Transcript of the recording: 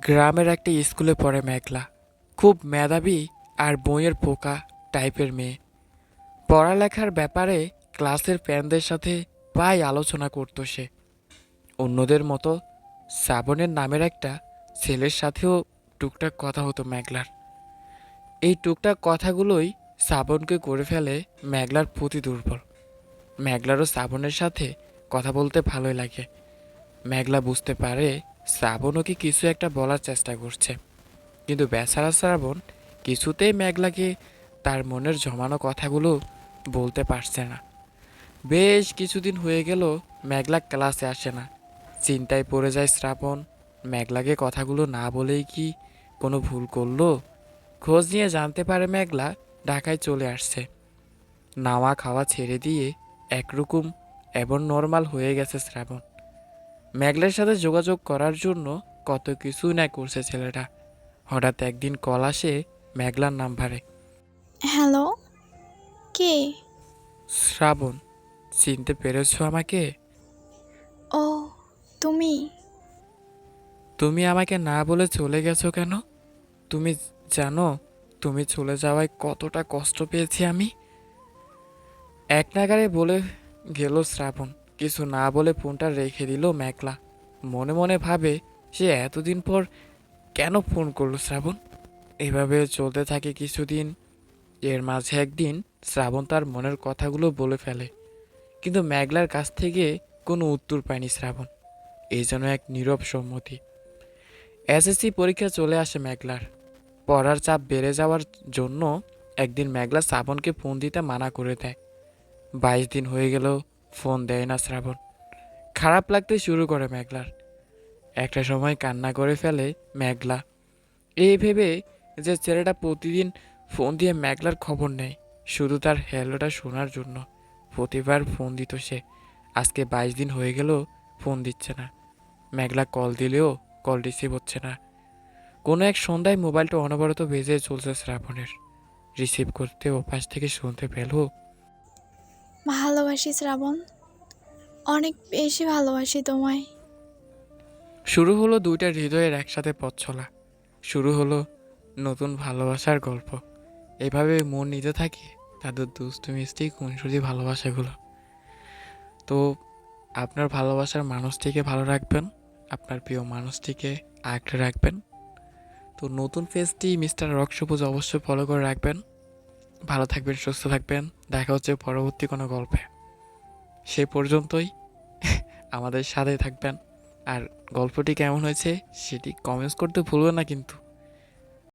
গ্রামের একটা স্কুলে পড়ে মেঘলা। খুব মেধাবী আর বইয়ের পোকা টাইপের মেয়ে। পড়ালেখার ব্যাপারে ক্লাসের ফ্যানদের সাথে প্রায় আলোচনা করতো সে। অন্যদের মতো শ্রাবণের নামের একটা ছেলের সাথেও টুকটাক কথা হতো মেঘলার। এই টুকটাক কথাগুলোই শ্রাবণকে করে ফেলে মেঘলার প্রতি দুর্বল। মেঘলারও শ্রাবণের সাথে কথা বলতে ভালোই লাগে। মেঘলা বুঝতে পারে শ্রাবণ ওকে কিছু একটা বলার চেষ্টা করছে। কিন্তু বেচারা শ্রাবণ কিছুতেই মেঘলাকে তার মনের জমানো কথাগুলো বলতে পারছে না। বেশ কিছুদিন হয়ে গেল, মেঘলা ক্লাসে আসে না। চিন্তায় পড়ে যায় শ্রাবণ, মেঘলাকে কথাগুলো না বলেই কি কোনো ভুল করল? খোঁজ নিয়ে জানতে পারে মেঘলা ঢাকায় চলে আসছে। নাওয়া খাওয়া ছেড়ে দিয়ে একরকম এবং নর্মাল হয়ে গেছে শ্রাবণ। মেঘলার সাথে যোগাযোগ করার জন্য কত কিছু না করছে ছেলেটা। হঠাৎ একদিন কল আসে মেঘলার নাম্বারে। হ্যালো? কে? শ্রাবণ চিনতে পেরেছ আমাকে? ও তুমি? তুমি আমাকে না বলে চলে গেছো কেন? তুমি জানো তুমি চলে যাওয়ায় কতটা কষ্ট পেয়েছি আমি? এক নাগারে বলে গেল শ্রাবণ। কিছু না বলে ফোনটা রেখে দিল মেঘলা। মনে মনে ভাবে সে এতদিন পর কেন ফোন করল শ্রাবণ? এভাবে চলতে থাকে কিছুদিন। এর মাঝে একদিন শ্রাবণ তার মনের কথাগুলো বলে ফেলে। কিন্তু মেঘলার কাছ থেকে কোনো উত্তর পায়নি শ্রাবণ। এই জন্য এক নীরব সম্মতি। এসএসসি পরীক্ষা চলে আসে মেঘলার। পড়ার চাপ বেড়ে যাওয়ার জন্য একদিন মেঘলা শ্রাবণকে ফোন দিতে মানা করে দেয়। বাইশ দিন হয়ে গেল ফোন দেয় না শ্রাবণ। খারাপ লাগতে শুরু করে মেঘলার। একটা সময় কান্না করে ফেলে মেঘলা। এই ভেবে যে ছেলেটা প্রতিদিন ফোন দিয়ে মেঘলার খবর নেয়, শুধু তার হ্যালোটা শোনার জন্য। প্রতিবার ফোন দিত সে। আজকে বাইশ দিন হয়ে গেল ফোন দিচ্ছে না। মেঘলা কল দিলেও কল রিসিভ হচ্ছে না। কোনো এক সন্ধ্যায় মোবাইলটা অনবরত বেজে চলছে শ্রাবণের। রিসিভ করতে ওপাশ থেকে শুনতে পেল ভালোবাসি শ্রাবণ। অনেক বেশি ভালোবাসি তোমায়। শুরু হলো দুইটা হৃদয়ের একসাথে পথ চলা। শুরু হলো নতুন ভালোবাসার গল্প। এভাবে মন নিতে থাকে তাদের দুষ্টু মিষ্টি খুনসুরি ভালোবাসাগুলো। তো আপনার ভালোবাসার মানুষটিকে ভালো রাখবেন, আপনার প্রিয় মানুষটিকে আঁকড়ে রাখবেন। তো নতুন ফেসটি মিস্টার রক সবুজ অবশ্যই ফলো করে রাখবেন। ভালো থাকবেন, সুস্থ থাকবেন। দেখা হচ্ছে পরবর্তী কোনো গল্পে। সে পর্যন্তই আমাদের সাথে থাকবেন। আর গল্পটি কেমন হয়েছে সেটি কমেন্টস করতে ভুলবেন না কিন্তু।